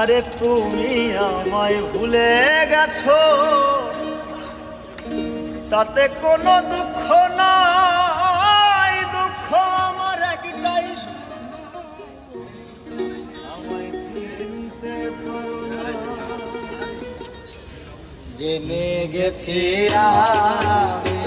আরে তুমি আমায় ভুলে গেছো। তাতে কোনো দুঃখ নাই দুঃখ আমার একটাই জেনে গেছি আমি।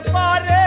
pare